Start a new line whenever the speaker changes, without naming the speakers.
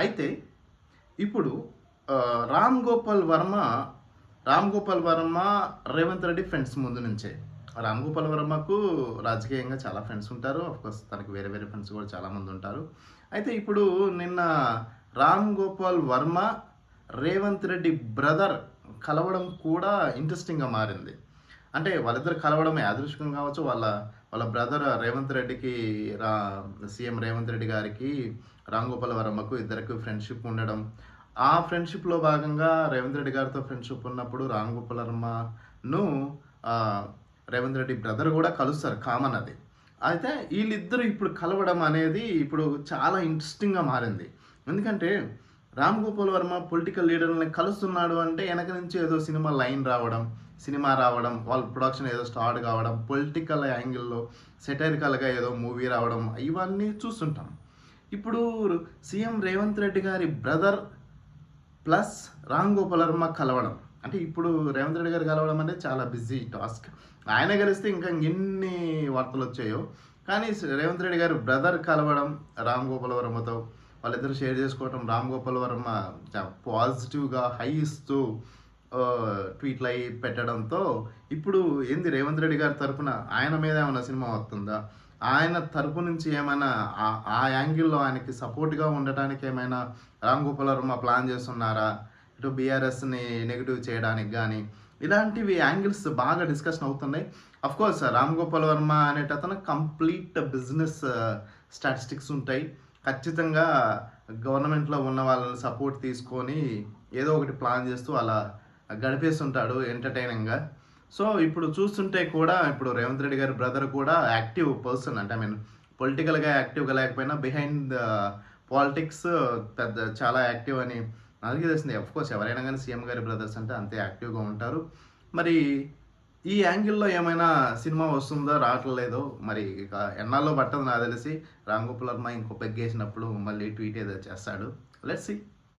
అయితే ఇప్పుడు రామ్ గోపాల్ వర్మ రామ్ గోపాల్ వర్మ రేవంత్ రెడ్డి ఫ్రెండ్స్ ముందు నుంచే. రామ్ గోపాల్ వర్మకు రాజకీయంగా చాలా ఫ్రెండ్స్ ఉంటారు. కోర్స్ తనకి వేరే వేరే ఫ్రెండ్స్ కూడా చాలా మంది ఉంటారు. అయితే ఇప్పుడు నిన్న రామ్ గోపాల్ వర్మ రేవంత్ రెడ్డి బ్రదర్ కలవడం కూడా ఇంట్రెస్టింగ్గా మారింది. అంటే వాళ్ళిద్దరు కలవడం యాదృష్కం కావచ్చు. వాళ్ళ వాళ్ళ బ్రదర్ రేవంత్ రెడ్డికి రా సీఎం రేవంత్ రెడ్డి గారికి రామ్ వర్మకు ఇద్దరికి ఫ్రెండ్షిప్ ఉండడం. ఆ ఫ్రెండ్షిప్లో భాగంగా రేవంత్ రెడ్డి గారితో ఫ్రెండ్షిప్ ఉన్నప్పుడు రామ్ వర్మను రేవంత్ రెడ్డి బ్రదర్ కూడా కలుస్తారు కామన్ అది. అయితే వీళ్ళిద్దరూ ఇప్పుడు కలవడం అనేది ఇప్పుడు చాలా ఇంట్రెస్టింగ్గా మారింది. ఎందుకంటే రామ్ గోపాల్ వర్మ పొలిటికల్ లీడర్ని కలుస్తున్నాడు అంటే వెనక నుంచి ఏదో సినిమా లైన్ రావడం సినిమా రావడం వాళ్ళ ప్రొడక్షన్ ఏదో స్టార్ట్ కావడం పొలిటికల్ యాంగిల్లో సెటైరికల్గా ఏదో మూవీ రావడం ఇవన్నీ చూస్తుంటాం. ఇప్పుడు సీఎం రేవంత్ రెడ్డి గారి బ్రదర్ ప్లస్ రామ్ గోపాల్ వర్మ కలవడం. అంటే ఇప్పుడు రేవంత్ రెడ్డి గారు కలవడం అంటే చాలా బిజీ టాస్క్. ఆయన కలిస్తే ఇంకా ఎన్ని వార్తలు వచ్చాయో. కానీ రేవంత్ రెడ్డి గారు బ్రదర్ కలవడం రామ్ గోపాల్ వర్మతో వాళ్ళిద్దరు షేర్ చేసుకోవడం రామ్ గోపాల్ వర్మ పాజిటివ్గా హై ఇస్తూ ట్వీట్లు అయి పెట్టడంతో ఇప్పుడు ఏంది రేవంత్ రెడ్డి గారి తరఫున ఆయన మీద ఏమైనా సినిమా వస్తుందా? ఆయన తరపు నుంచి ఏమైనా ఆ- ఆ యాంగిల్లో ఆయనకి సపోర్ట్గా ఉండటానికి ఏమైనా రామ్ గోపాల్ వర్మ ప్లాన్ చేస్తున్నారా? ఇటు బీఆర్ఎస్ని నెగిటివ్ చేయడానికి కానీ ఇలాంటివి యాంగిల్స్ బాగా డిస్కషన్ అవుతున్నాయి. అఫ్ కోర్స్ రామ్ గోపాల్ వర్మ అనేటతను కంప్లీట్ బిజినెస్ స్టాటిస్టిక్స్ ఉంటాయి. ఖచ్చితంగా గవర్నమెంట్లో ఉన్న వాళ్ళని సపోర్ట్ తీసుకొని ఏదో ఒకటి ప్లాన్ చేస్తూ అలా గడిపేస్తుంటాడు ఎంటర్టైనింగ్గా సో ఇప్పుడు చూస్తుంటే కూడా ఇప్పుడు రేవంత్ రెడ్డి గారి బ్రదర్ కూడా యాక్టివ్ పర్సన్. అంటే ఐ మీన్ పొలిటికల్గా యాక్టివ్గా లేకపోయినా బిహైండ్ పాలిటిక్స్ పెద్ద చాలా యాక్టివ్ అని నాకు తెలిసింది. కోర్స్ ఎవరైనా కానీ సీఎం గారి బ్రదర్స్ అంటే అంతే యాక్టివ్గా ఉంటారు. మరి ఈ యాంగిల్లో ఏమైనా సినిమా వస్తుందో రావట్లేదో? మరి ఇక ఎన్నాళ్ళో పట్టదు నాకు తెలిసి. రామ్ గోపాల్ వర్మ ఇంకో పెగ్గేసినప్పుడు మళ్ళీ ట్వీట్ ఏదో చేస్తాడు. Let's see